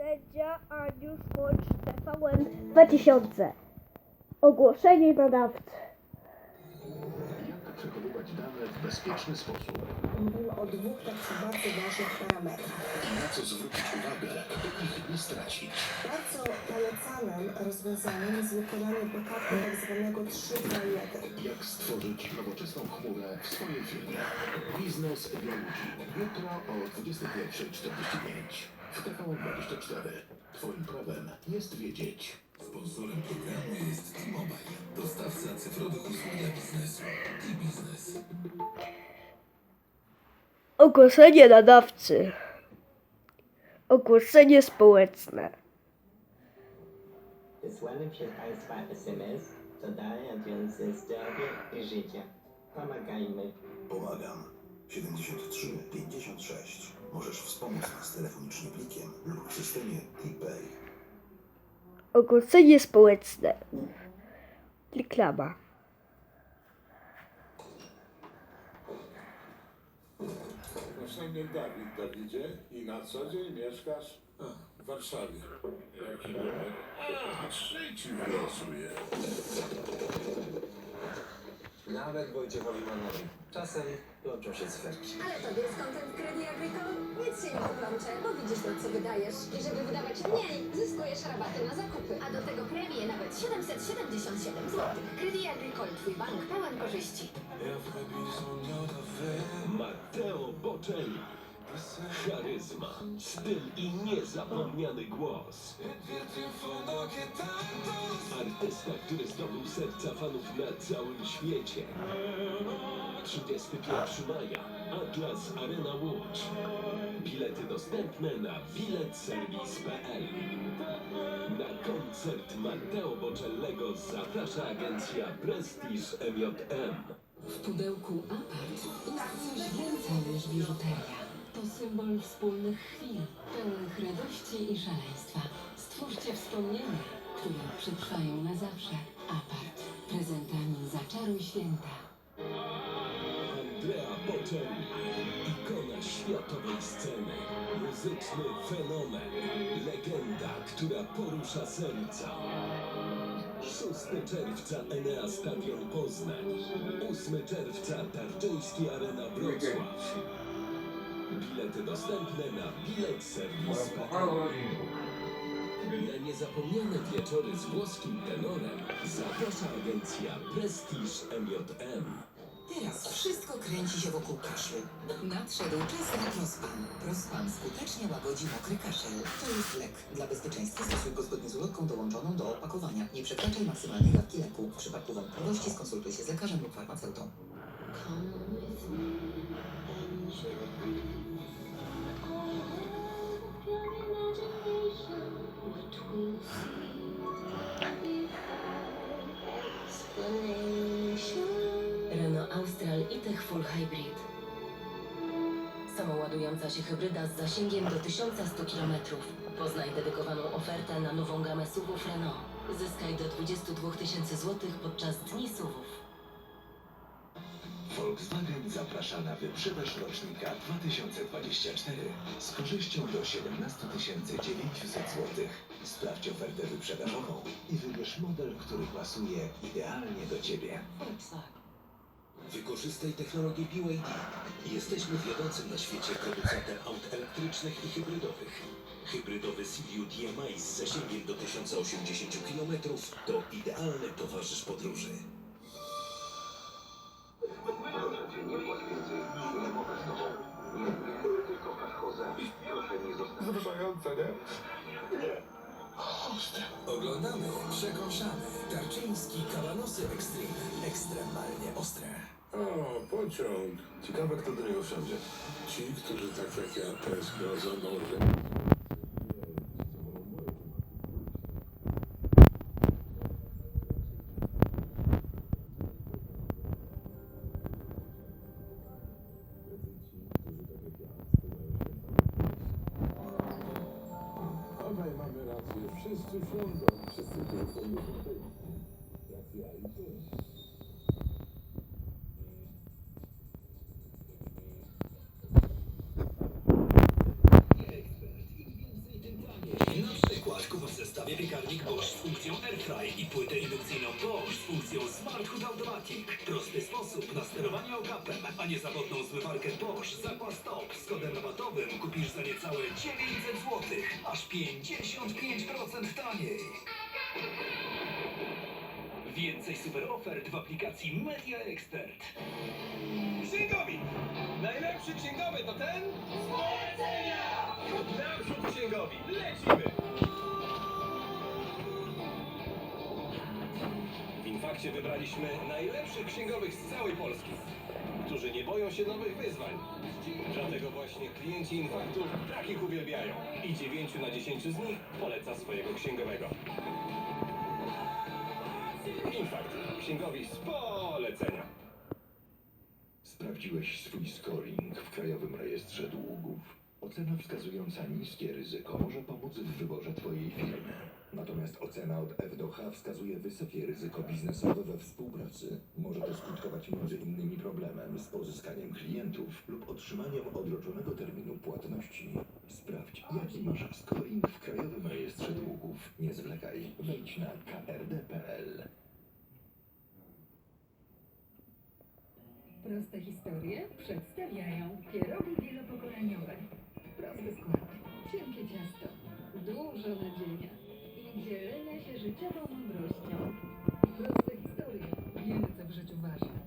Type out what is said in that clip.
Sędzia Aniusz Bądź TVN 2000. Ogłoszenie nadawcy. Jak przechowywać dane w bezpieczny sposób Mówimy o dwóch takich bardzo ważnych parametrach. i na co zwrócić uwagę, by ich nie stracić. Bardzo polecanym rozwiązaniem jest wykonanie backupu tak zwanego 3 na 1. Jak stworzyć nowoczesną chmurę w swojej firmie. Biznes dla ludzi. Jutro o 21.45 w TVN24. Twoim prawem jest wiedzieć. Sponsorem programu jest T-Mobile, dostawca cyfrowych usług dla biznesu. T-Business. Ogłoszenie nadawcy. Ogłoszenie społeczne. Wysłane przez Państwa SMS dodający zdrowie i życie. Pomagajmy. Pomagam. 73 56. Możesz wspomóc nas telefonicznie plikiem lub w systemie T-Pay. Ogłoszenie społeczne. Reklama. Masz na imię Dawid, Dawidzie, i na co dzień mieszkasz w Warszawie. Jaki numer? A, trzy ci wylosuje. Nawet Wojciechowi Manowi. Czasem się. Ale tobie z kontem Credit Agricole nic się nie poplącze, bo widzisz to, co wydajesz. I żeby wydawać mniej, zyskujesz rabaty na zakupy. A do tego premie nawet 777 zł. Credit Agricole, twój bank pełen korzyści. Matteo Bocelli. Charyzma, styl i niezapomniany głos. Artysta, który zdobył serca fanów na całym świecie. 31 maja, Atlas Arena Łódź. Bilety dostępne na biletserwis.pl. Na koncert Matteo Bocellego zaprasza agencja Prestige MJM. W pudełku apart jest coś więcej niż biżuteria. To symbol wspólnych chwil, pełnych radości i szaleństwa. Stwórzcie wspomnienia, które przetrwają na zawsze. Apart. Prezentami zaczaruj święta. Andrea Bocelli, ikona światowej sceny, muzyczny fenomen, legenda, która porusza serca. 6 czerwca Enea Stadion Poznań, 8 czerwca Tarczyński Arena Wrocław. Bilety dostępne na biletserwis.pl Na niezapomniane wieczory z włoskim tenorem zaprasza agencja Prestige MJM. Teraz wszystko kręci się wokół kaszlu. Nadszedł czas na Prospan. Prospan skutecznie łagodzi mokry kaszel. To jest lek. Dla bezpieczeństwa stosuj go zgodnie z ulotką dołączoną do opakowania. Nie przekraczaj maksymalnej dawki leku. W przypadku wątpliwości skonsultuj się z lekarzem lub farmaceutą. Renault Austral e-Tech Full Hybrid. Samoładująca się hybryda z zasięgiem do 1100 km. Poznaj dedykowaną ofertę na nową gamę SUVów Renault. Zyskaj do 22 tysięcy złotych podczas Dni SUVów. Volkswagen zaprasza na wyprzedaż rocznika 2024 z korzyścią do 17 900 zł. Sprawdź ofertę wyprzedażową i wybierz model, który pasuje idealnie do Ciebie. Volkswagen. Wykorzystaj technologię BYD. Jesteśmy wiodącym na świecie producentem aut elektrycznych i hybrydowych. Hybrydowy CVU DMI z zasięgiem do 1080 km to idealny towarzysz podróży. Wzruszające, nie? Oglądamy, przekąszamy. Tarczyński kawanosy Extreme. Ekstremalnie ostre. O, pociąg. Ciekawe, kto do niego wsiądzie. Ci, którzy tak jak ja tęsknią za nożem. Obaj mamy rację. Wszyscy wsiądą. Wszyscy są piekarnik Bosch z funkcją Airfry i płytę indukcyjną Bosch z funkcją Smart Hood Automatic. Prosty sposób na sterowanie okapem, a nie zawodną zmywarkę Bosch Zakła Stop z kodem rabatowym kupisz za niecałe 900 zł, aż 55% taniej. Więcej super ofert w aplikacji Media Expert. Księgowi! Najlepszy księgowy to ten? Najlepszych księgowych z całej Polski, którzy nie boją się nowych wyzwań. Dlatego właśnie klienci Infaktu takich uwielbiają i 9 na 10 z nich poleca swojego księgowego. Infakt, księgowi z polecenia. Sprawdziłeś swój scoring w Krajowym Rejestrze Długów. Ocena wskazująca niskie ryzyko może pomóc w wyborze Twojej firmy. Natomiast ocena od F do H wskazuje wysokie ryzyko biznesowe we współpracy. Może to skutkować m.in. problemem z pozyskaniem klientów lub otrzymaniem odroczonego terminu płatności. Sprawdź, jaki masz scoring w Krajowym Rejestrze Długów. Nie zwlekaj, wejdź na krd.pl. Proste historie przedstawiają pierogi wielopokoleniowe. Prosty skład, cienkie ciasto, dużo nadzienia dzielenia się życiową mądrością. Proste historie, wiemy co w życiu ważne.